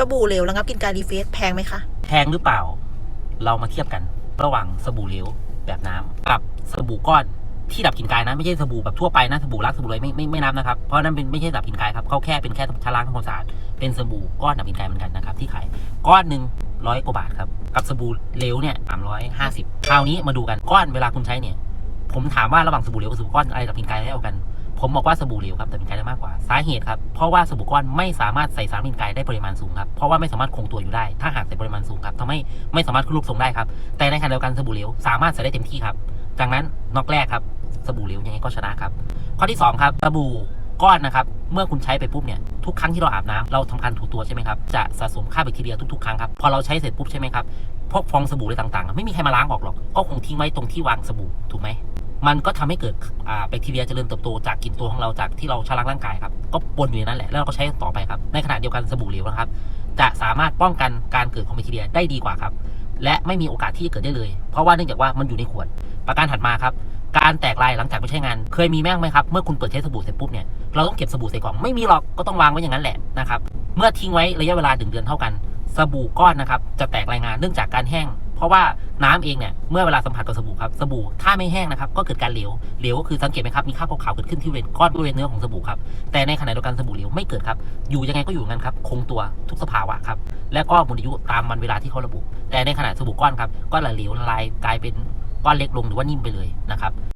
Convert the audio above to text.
สบู่เหลวระงับกลินกายรีเฟสแพงไหมคะ แพงหรือเปล่า เรามาเทียบกัน ระหว่างสบู่เหลวแบบน้ำกับสบู่ก้อนที่ดับกลิ่นกายนะไม่ใช่สบู่แบบทั่วไปนะสบู่รักสบู่เลยไม่ไม่ไม่นับนะครับเพราะนั่นเป็นไม่ใช่ดับกลิ่นกายครับเขาแค่เป็นแค่ชะล้างทำความสะอาดเป็นสบู่ก้อนดับกลิ่นกายเหมือนกันนะครับที่ขายก้อนหนึ่งร้อยกว่าบาทครับกับสบู่เหลวเนี่ยสามร้อยห้าสิบคราวนี้มาดูกันก้อนเวลาคุณใช้เนี่ย ผมถามว่าระหว่างสบู่เหลวกับสบู่ก้อนอะไรดับกลิ่นกายได้เอากัน ผมบอกว่าสบู่เหลวครับดับกลิ่นกายได้มากกว่าสาเหตุครับเพราะว่าสบู่ก้อนไม่สามารถใส่สารกลิ่นกายได้ปริมาณสูงครับเพราะว่าไม่สามารถคงตัวอยู่ได้ ถ้าหากใส่ปริมาณสูงครับทำให้ไม่สามารถขึ้นรูปทรงได้ครับแต่ในขณะเดียวกันสบู่เหลวสามารถใส่ได้เต็มที่ครับดังนั้นนอกแรกครับสบู่เหลวยังไงก็ชนะครับข้อที่สองครับสบู่ก้อนนะครับเมื่อคุณใช้ไปปุ๊บเนี่ยทุกครั้งที่เราอาบน้ำเราทำการถูตัวใช่ไหมครับจะสะสมค่าแบคทีเรียทุกๆครั้งครับพอเราใช้เสร็จปุ๊บใช่ไหมครับพวกฟองสบู่อะไรต่างๆ ไม่มีใครมาล้างออกหรอก ก็คงทิ้งไว้ตรงที่วางสบู่ถูกไหม มันก็ทำให้เกิดแบคทีเรียเจริญเติบโตจากกลิ่นตัวของเราจากที่เราชะล้างร่างกายครับ ก็ปนอยู่ในนั้นแหละ แล้วเราก็ใช้ต่อไปครับ ในขณะเดียวกันสบู่เหลวนะครับ จะสามารถป้องกันการเกิดของแบคทีเรียได้ดีกว่าครับ และไม่มีโอกาสที่จะเกิดได้เลย เพราะว่าเนื่องจากว่ามันอยู่ในขวด ประการถัดมาครับ การแตกลายหลังจากไปใช้งาน เคยมีแม่งไหมครับ เมื่อคุณเปิดใช้สบู่เสร็จปุ๊บเนี่ย เราต้องเก็บสบู่ใส่กล่อง ไม่มีหรอก ก็ต้องวางไว้อย่างนั้นแหละนะครับ เมื่อทิ้งไว้ระยะเวลาถึงเดือนเท่ากัน สบู่ก้อนนะครับ จะแตกรายงานเนื่องจากการแห้ง เพราะว่าน้ำเองเนี่ยเมื่อเวลาสัมผัสกับสบู่ครับสบู่ถ้าไม่แห้งนะครับก็เกิดการเหลวเหลวก็คือสังเกตไหมครับมีคราบขาวๆเกิดขึ้นที่บริเวณก้อนบริเวณเนื้อของสบู่ครับแต่ในขณะเดียวกันสบู่เหลวไม่เกิดครับอยู่ยังไงก็อยู่งั้นครับคงตัวทุกสภาวะครับและก็หมดอายุตามวันเวลาที่เขาระบุ แต่ในขณะสบู่ก้อนครับก็ละเหลวละลายกลายเป็นก้อนเล็กลงหรือว่านิ่มไปเลยนะครับ